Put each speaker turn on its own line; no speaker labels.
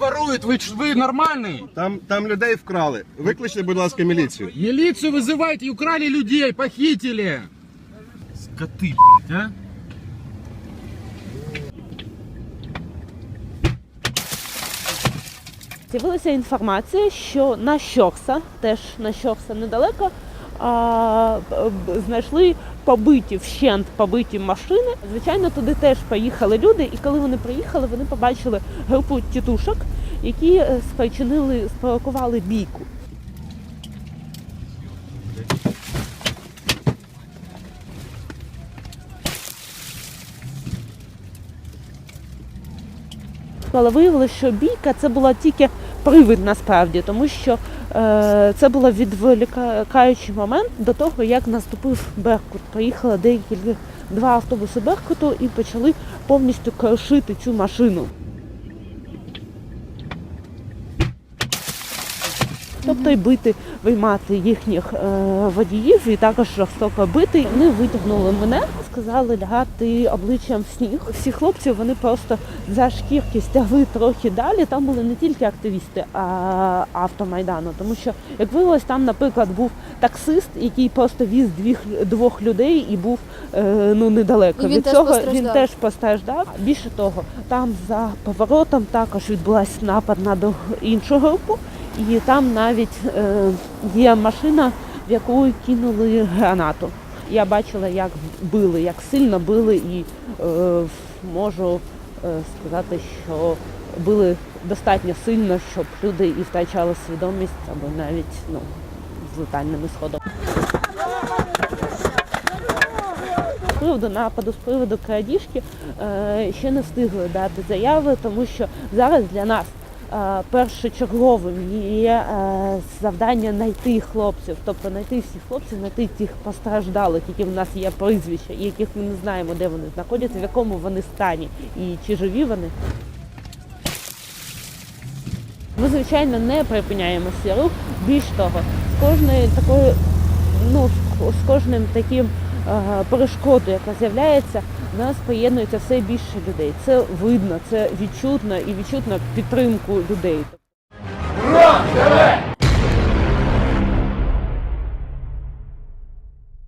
робите? Ви, ч- ви нормальний?
Там, там людей вкрали. Викличте, будь ласка, міліцію.
Милицию вызывайте и украли людей, похитили. Скоты, блядь, а?
З'явилася інформація, що на Щокса, теж на Щокса недалеко, а, знайшли побиті вщент побиті машини. Звичайно, туди теж поїхали люди, і коли вони приїхали, вони побачили групу тітушок, які е, спричинили, спровокували бійку. Але виявилося, що бійка це була тільки привид насправді, тому що е, це було відволікаючий момент до того, як наступив Беркут. Приїхали деякі два автобуси Беркуту і почали повністю крушити цю машину. Тобто й бити, виймати їхніх е, водіїв і також жорстоко бити. Вони витягнули мене, сказали лягати обличчям в сніг. Всі хлопці вони просто за шкірки стягли трохи далі. Там були не тільки активісти а, автомайдану, тому що як виявилось, там, наприклад, був таксист, який просто віз двіх двох людей і був е, ну недалеко.
І він
Від
теж
цього він теж постраждав. Більше того, там за поворотом також відбулася напад на до- іншу групу. І там навіть е, є машина, в яку кинули гранату. Я бачила, як били, як сильно били, і е, можу е, сказати, що били достатньо сильно, щоб люди і втрачали свідомість або навіть ну, з летальним ісходом. З приводу нападу, з приводу крадіжки ще не встигли дати заяви, тому що зараз для нас першочерговим є е, завдання знайти хлопців, тобто знайти всіх хлопців, знайти тих постраждалих, які в нас є прізвища, і яких ми не знаємо, де вони знаходяться, в якому вони стані і чи живі вони. Ми, звичайно, не припиняємо свій рух. Більш того, з кожною такою, ну, з- з кожним таким е, перешкодою, яка з'являється, нас поєднується все більше людей. Це видно, це відчутно і відчутно підтримку людей.
Ура!